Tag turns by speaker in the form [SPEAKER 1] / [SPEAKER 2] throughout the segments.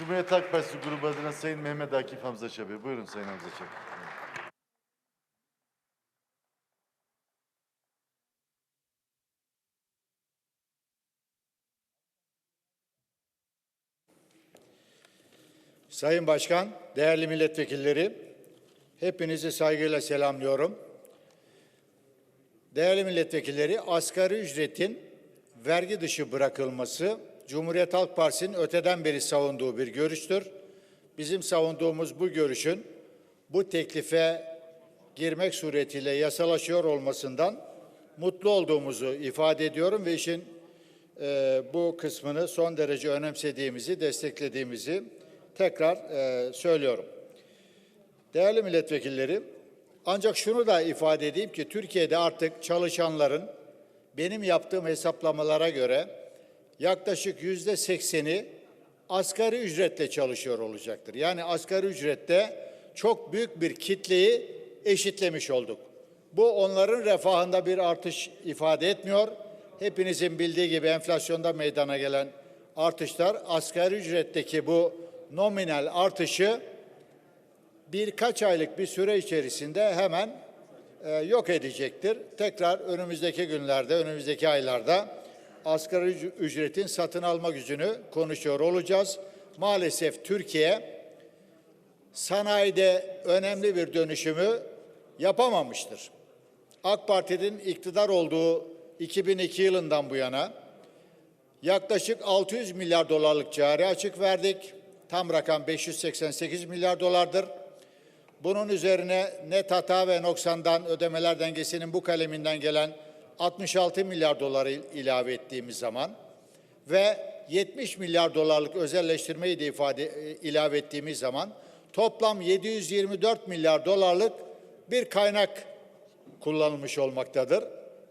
[SPEAKER 1] Cumhuriyet Halk Partisi grubu adına Sayın Mehmet Akif Hamza Çabi. Buyurun Sayın Hamza Çabi.
[SPEAKER 2] Sayın Başkan, değerli milletvekilleri, hepinizi saygıyla selamlıyorum. Değerli milletvekilleri, asgari ücretin vergi dışı bırakılması Cumhuriyet Halk Partisi'nin öteden beri savunduğu bir görüştür. Bizim savunduğumuz bu görüşün bu teklife girmek suretiyle yasalaşıyor olmasından mutlu olduğumuzu ifade ediyorum ve işin e, bu kısmını son derece önemsediğimizi, desteklediğimizi tekrar e, söylüyorum. Değerli milletvekilleri, ancak şunu da ifade edeyim ki Türkiye'de artık çalışanların benim yaptığım hesaplamalara göre yaklaşık yüzde sekseni asgari ücretle çalışıyor olacaktır. Yani asgari ücrette çok büyük bir kitleyi eşitlemiş olduk. Bu onların refahında bir artış ifade etmiyor. Hepinizin bildiği gibi enflasyonda meydana gelen artışlar asgari ücretteki bu nominal artışı birkaç aylık bir süre içerisinde hemen e, yok edecektir. Tekrar önümüzdeki günlerde, önümüzdeki aylarda asgari üc- ücretin satın alma gücünü konuşuyor olacağız. Maalesef Türkiye sanayide önemli bir dönüşümü yapamamıştır. AK Parti'nin iktidar olduğu 2002 yılından bu yana yaklaşık 600 milyar dolarlık cari açık verdik. Tam rakam 588 milyar dolardır. Bunun üzerine net hata ve noksandan ödemeler dengesinin bu kaleminden gelen 66 milyar doları il- ilave ettiğimiz zaman ve 70 milyar dolarlık özelleştirmeyi de ifade e, ilave ettiğimiz zaman toplam 724 milyar dolarlık bir kaynak kullanılmış olmaktadır.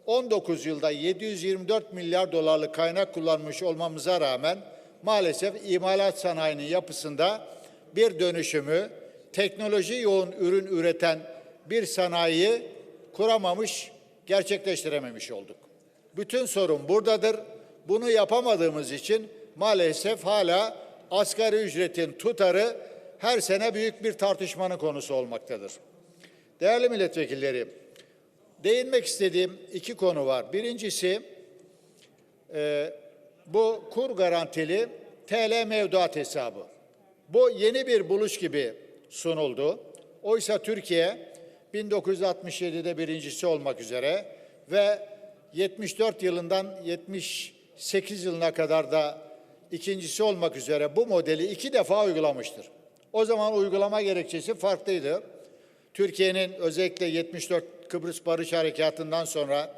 [SPEAKER 2] 19 yılda 724 milyar dolarlık kaynak kullanmış olmamıza rağmen maalesef imalat sanayinin yapısında bir dönüşümü, teknoloji yoğun ürün üreten bir sanayiyi kuramamış, gerçekleştirememiş olduk. Bütün sorun buradadır. Bunu yapamadığımız için maalesef hala asgari ücretin tutarı her sene büyük bir tartışmanın konusu olmaktadır. Değerli milletvekilleri, değinmek istediğim iki konu var. Birincisi e, bu kur garantili TL mevduat hesabı. Bu yeni bir buluş gibi sunuldu. Oysa Türkiye 1967'de birincisi olmak üzere ve 74 yılından 78 yılına kadar da ikincisi olmak üzere bu modeli iki defa uygulamıştır. O zaman uygulama gerekçesi farklıydı. Türkiye'nin özellikle 74 Kıbrıs Barış Harekatı'ndan sonra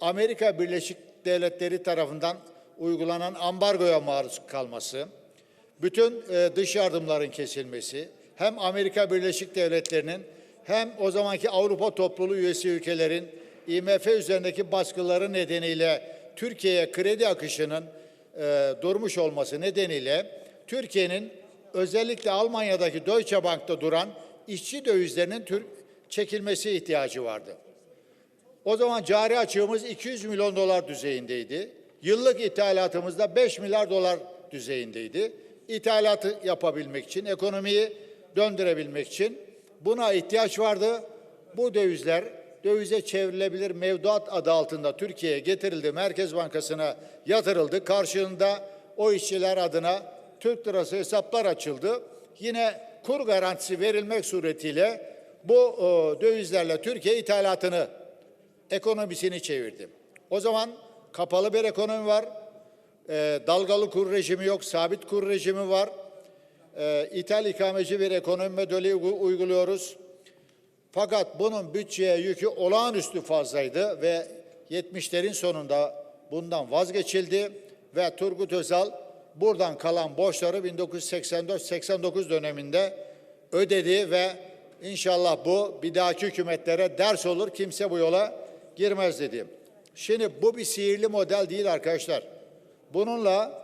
[SPEAKER 2] Amerika Birleşik Devletleri tarafından uygulanan ambargoya maruz kalması, bütün e, dış yardımların kesilmesi, hem Amerika Birleşik Devletleri'nin hem o zamanki Avrupa Topluluğu üyesi ülkelerin IMF üzerindeki baskıları nedeniyle Türkiye'ye kredi akışının e, durmuş olması nedeniyle Türkiye'nin özellikle Almanya'daki Deutsche Bank'ta duran işçi dövizlerinin Türk çekilmesi ihtiyacı vardı. O zaman cari açığımız 200 milyon dolar düzeyindeydi. Yıllık ithalatımız da 5 milyar dolar düzeyindeydi. İthalatı yapabilmek için, ekonomiyi döndürebilmek için buna ihtiyaç vardı. Bu dövizler dövize çevrilebilir mevduat adı altında Türkiye'ye getirildi. Merkez Bankası'na yatırıldı. Karşılığında o işçiler adına Türk lirası hesaplar açıldı. Yine kur garantisi verilmek suretiyle bu e, dövizlerle Türkiye ithalatını ekonomisini çevirdi. O zaman kapalı bir ekonomi var. E, dalgalı kur rejimi yok, sabit kur rejimi var. E, ithal ikameci bir ekonomi modeli uygu- uyguluyoruz. Fakat bunun bütçeye yükü olağanüstü fazlaydı ve 70'lerin sonunda bundan vazgeçildi ve Turgut Özal buradan kalan borçları 1984-89 döneminde ödedi ve inşallah bu bir dahaki hükümetlere ders olur. Kimse bu yola girmez dedi. Şimdi bu bir sihirli model değil arkadaşlar. Bununla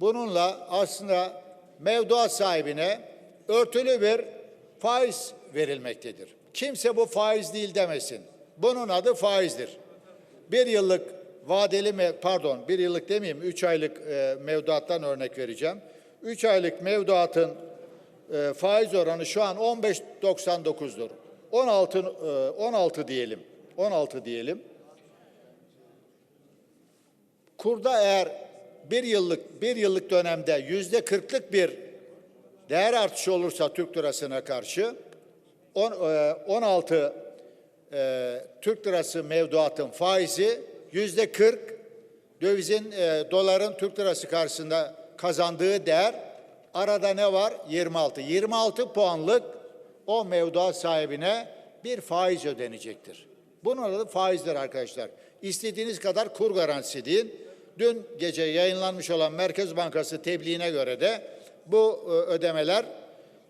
[SPEAKER 2] bununla aslında mevduat sahibine örtülü bir faiz verilmektedir. Kimse bu faiz değil demesin. Bunun adı faizdir. Bir yıllık vadeli me- pardon bir yıllık demeyeyim üç aylık e, mevduattan örnek vereceğim. 3 aylık mevduatın e, faiz oranı şu an 15.99'dur. 16 e, 16 diyelim. 16 diyelim. Kurda eğer bir yıllık bir yıllık dönemde yüzde kırklık bir değer artışı olursa Türk lirasına karşı on- e, 16 e, Türk lirası mevduatın faizi yüzde 40 dövizin e, doların Türk lirası karşısında kazandığı değer arada ne var? 26. 26 puanlık o mevduat sahibine bir faiz ödenecektir. Bunun adı faizdir arkadaşlar. İstediğiniz kadar kur garantisi deyin. Dün gece yayınlanmış olan Merkez Bankası tebliğine göre de bu e, ödemeler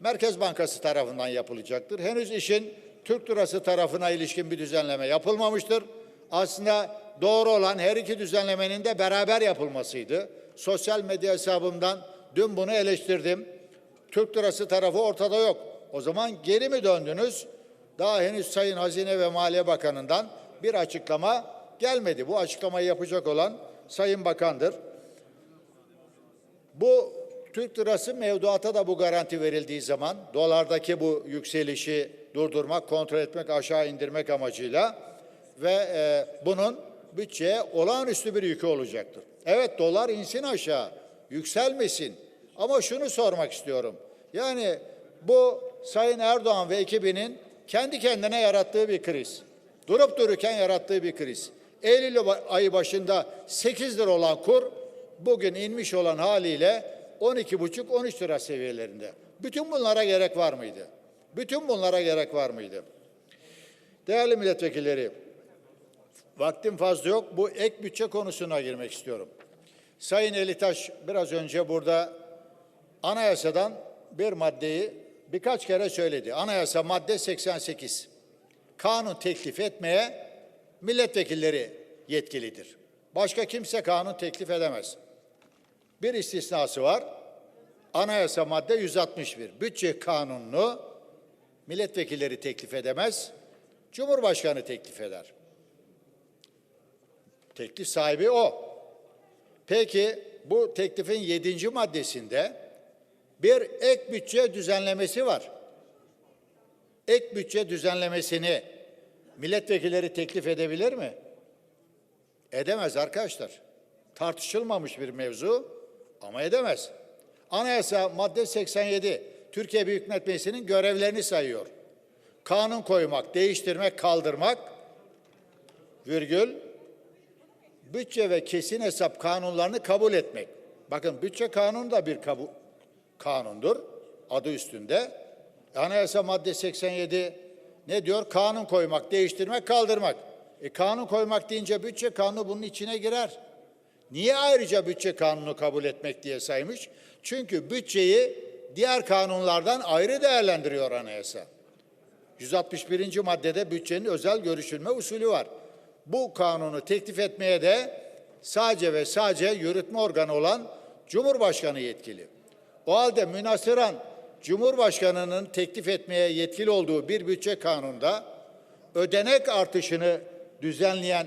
[SPEAKER 2] Merkez Bankası tarafından yapılacaktır. Henüz işin Türk lirası tarafına ilişkin bir düzenleme yapılmamıştır. Aslında doğru olan her iki düzenlemenin de beraber yapılmasıydı. Sosyal medya hesabımdan dün bunu eleştirdim. Türk lirası tarafı ortada yok. O zaman geri mi döndünüz? Daha henüz Sayın Hazine ve Maliye Bakanı'ndan bir açıklama gelmedi. Bu açıklamayı yapacak olan Sayın Bakan'dır. Bu Türk lirası mevduata da bu garanti verildiği zaman dolardaki bu yükselişi durdurmak, kontrol etmek, aşağı indirmek amacıyla ve e, bunun bütçeye olağanüstü bir yükü olacaktır. Evet dolar insin aşağı, yükselmesin. Ama şunu sormak istiyorum. Yani bu Sayın Erdoğan ve ekibinin kendi kendine yarattığı bir kriz. Durup dururken yarattığı bir kriz. Eylül ayı başında 8 lira olan kur bugün inmiş olan haliyle 12,5-13 lira seviyelerinde. Bütün bunlara gerek var mıydı? Bütün bunlara gerek var mıydı? Değerli milletvekilleri, vaktim fazla yok. Bu ek bütçe konusuna girmek istiyorum. Sayın Elitaş biraz önce burada anayasadan bir maddeyi birkaç kere söyledi. Anayasa madde 88. Kanun teklif etmeye milletvekilleri yetkilidir. Başka kimse kanun teklif edemez. Bir istisnası var. Anayasa madde 161. Bütçe kanununu milletvekilleri teklif edemez. Cumhurbaşkanı teklif eder. Teklif sahibi o. Peki bu teklifin yedinci maddesinde bir ek bütçe düzenlemesi var. Ek bütçe düzenlemesini milletvekilleri teklif edebilir mi? Edemez arkadaşlar. Tartışılmamış bir mevzu ama edemez. Anayasa madde 87 Türkiye Büyük Millet Meclisi'nin görevlerini sayıyor. Kanun koymak, değiştirmek, kaldırmak virgül bütçe ve kesin hesap kanunlarını kabul etmek. Bakın bütçe kanunu da bir kabu, kanundur. Adı üstünde. Anayasa madde 87 ne diyor? Kanun koymak, değiştirmek, kaldırmak. E kanun koymak deyince bütçe kanunu bunun içine girer. Niye ayrıca bütçe kanunu kabul etmek diye saymış? Çünkü bütçeyi diğer kanunlardan ayrı değerlendiriyor anayasa. 161. maddede bütçenin özel görüşülme usulü var. Bu kanunu teklif etmeye de sadece ve sadece yürütme organı olan Cumhurbaşkanı yetkili. O halde münasıran Cumhurbaşkanı'nın teklif etmeye yetkili olduğu bir bütçe kanununda ödenek artışını düzenleyen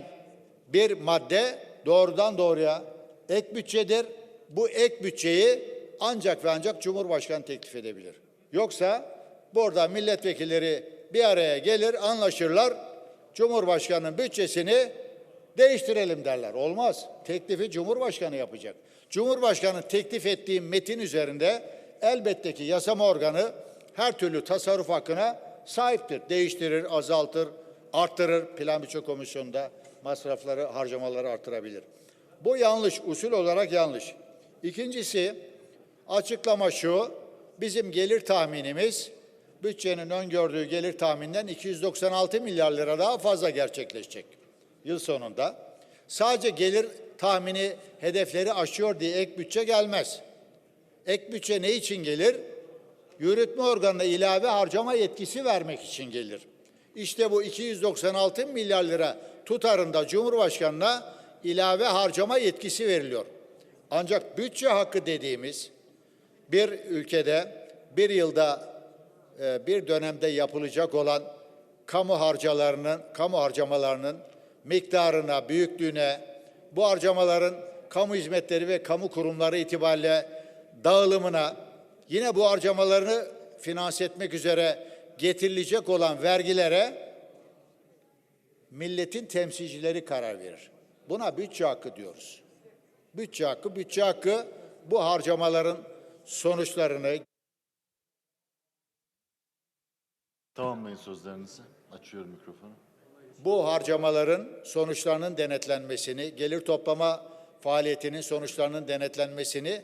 [SPEAKER 2] bir madde doğrudan doğruya ek bütçedir. Bu ek bütçeyi ancak ve ancak Cumhurbaşkanı teklif edebilir. Yoksa burada milletvekilleri bir araya gelir, anlaşırlar. Cumhurbaşkanının bütçesini değiştirelim derler. Olmaz. Teklifi Cumhurbaşkanı yapacak. Cumhurbaşkanı teklif ettiği metin üzerinde elbette ki yasama organı her türlü tasarruf hakkına sahiptir. Değiştirir, azaltır, arttırır. Plan bütçe komisyonunda masrafları, harcamaları artırabilir. Bu yanlış, usul olarak yanlış. İkincisi, açıklama şu, bizim gelir tahminimiz, bütçenin öngördüğü gelir tahmininden 296 milyar lira daha fazla gerçekleşecek yıl sonunda. Sadece gelir tahmini hedefleri aşıyor diye ek bütçe gelmez. Ek bütçe ne için gelir? Yürütme organına ilave harcama yetkisi vermek için gelir. İşte bu 296 milyar lira tutarında Cumhurbaşkanı'na ilave harcama yetkisi veriliyor. Ancak bütçe hakkı dediğimiz bir ülkede bir yılda e, bir dönemde yapılacak olan kamu harcalarının, kamu harcamalarının miktarına, büyüklüğüne, bu harcamaların kamu hizmetleri ve kamu kurumları itibariyle dağılımına, yine bu harcamalarını finanse etmek üzere getirilecek olan vergilere milletin temsilcileri karar verir. Buna bütçe hakkı diyoruz. Bütçe hakkı, bütçe hakkı bu harcamaların sonuçlarını
[SPEAKER 1] Tamamlayın sözlerinizi. Açıyorum mikrofonu.
[SPEAKER 2] bu harcamaların sonuçlarının denetlenmesini, gelir toplama faaliyetinin sonuçlarının denetlenmesini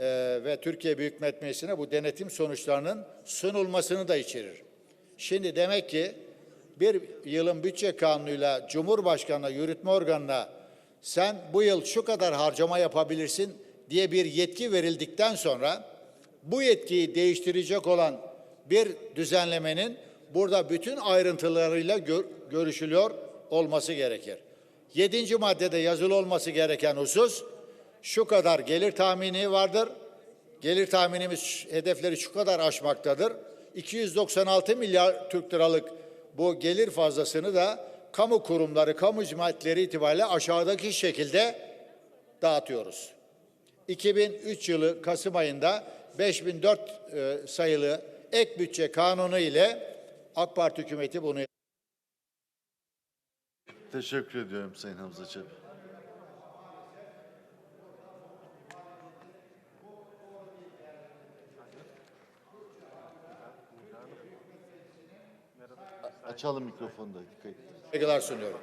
[SPEAKER 2] e, ve Türkiye Büyük Millet Meclisi'ne bu denetim sonuçlarının sunulmasını da içerir. Şimdi demek ki bir yılın bütçe kanunuyla Cumhurbaşkanı'na, yürütme organına sen bu yıl şu kadar harcama yapabilirsin diye bir yetki verildikten sonra bu yetkiyi değiştirecek olan bir düzenlemenin burada bütün ayrıntılarıyla gör- görüşülüyor olması gerekir. Yedinci maddede yazılı olması gereken husus şu kadar gelir tahmini vardır. Gelir tahminimiz hedefleri şu kadar aşmaktadır. 296 milyar Türk liralık bu gelir fazlasını da kamu kurumları, kamu hizmetleri itibariyle aşağıdaki şekilde dağıtıyoruz. 2003 yılı Kasım ayında 5004 e, sayılı ek bütçe kanunu ile AK Parti hükümeti bunu
[SPEAKER 1] Teşekkür ediyorum Sayın Hamza Çebi. Açalım mikrofonu da. Dikkat edin.
[SPEAKER 2] saygılar sunuyorum.